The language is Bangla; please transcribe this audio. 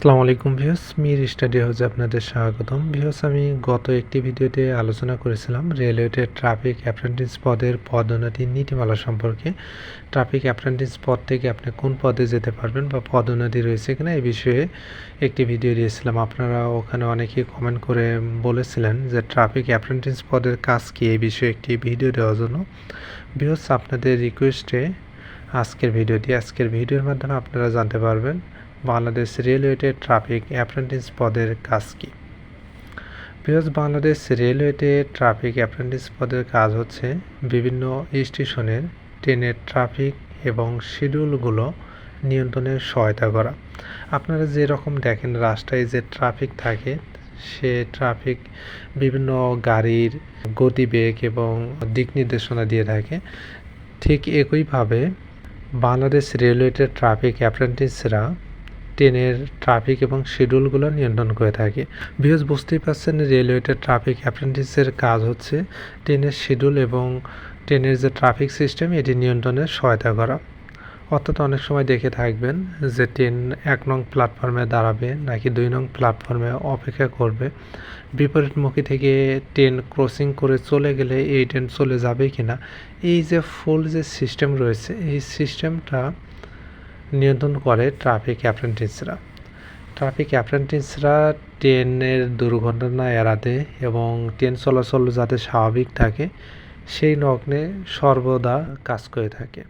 আসসালামু আলাইকুম ভিউস মির স্টাডি হাউসে আপনাদের স্বাগতম। ভিউস আমি গত একটি ভিডিওতে আলোচনা করেছিলাম রেলওয়েতে ট্রাফিক অ্যাপ্রেন্টিস পদের পদোন্নতির নীতিমালা সম্পর্কে। ট্রাফিক অ্যাপ্রেন্টিস পদ থেকে আপনি কোন পদে যেতে পারবেন বা পদোন্নতি রয়েছে কিনা এই বিষয়ে একটি ভিডিও দিয়েছিলাম। আপনারা ওখানে অনেকেই কমেন্ট করে বলেছিলেন যে ট্রাফিক অ্যাপ্রেন্টিস পদের কাজ কি এই বিষয়ে একটি ভিডিও দেওয়ার জন্য। ভিউস আপনাদের রিকোয়েস্টে আজকের ভিডিওটি, আজকের ভিডিওর মাধ্যমে আপনারা জানতে পারবেন বাংলাদেশ রেলওয়েতে ট্রাফিক অ্যাপ্রেন্টিস পদের কাজ কী। বৃহৎ বাংলাদেশ রেলওয়েতে ট্রাফিক অ্যাপ্রেন্টিস পদের কাজ হচ্ছে বিভিন্ন স্টেশনের ট্রেনের ট্রাফিক এবং শিডিউলগুলো নিয়ন্ত্রণে সহায়তা করা। আপনারা যেরকম দেখেন রাস্তায় যে ট্রাফিক থাকে, সে ট্রাফিক বিভিন্ন গাড়ির গতিবেগ এবং দিক নির্দেশনা দিয়ে থাকে। ঠিক একইভাবে বাংলাদেশ রেলওয়েতে ট্রাফিক অ্যাপ্রেন্টিসরা ট্রেনের ট্রাফিক এবং শিডিউলগুলো নিয়ন্ত্রণ করে থাকে। বিকজ বুঝতেই পারছেন, রেলওয়েতে ট্রাফিক অ্যাপ্রেন্টিসের কাজ হচ্ছে ট্রেনের শিডিউল এবং ট্রেনের যে ট্রাফিক সিস্টেম, এটি নিয়ন্ত্রণে সহায়তা করা। অর্থাৎ অনেক সময় দেখে থাকবেন যে ট্রেন এক নং প্ল্যাটফর্মে দাঁড়াবে নাকি দুই নং প্ল্যাটফর্মে অপেক্ষা করবে। বিপরীতমুখী থেকে ট্রেন ক্রসিং করে চলে গেলে এই ট্রেন চলে যাবে কি না এই যে ফুল যে সিস্টেম রয়েছে, এই সিস্টেমটা নিয়ন্ত্রণ করে ট্রাফিক অ্যাপ্রেন্টিসরা ট্রাফিক অ্যাপ্রেন্টিসরা ট্রেনের দুর্ঘটনা এড়াতে এবং ট্রেন চলাচল যাতে স্বাভাবিক থাকে, সেই নগ্নে সর্বদা কাজ করে থাকে।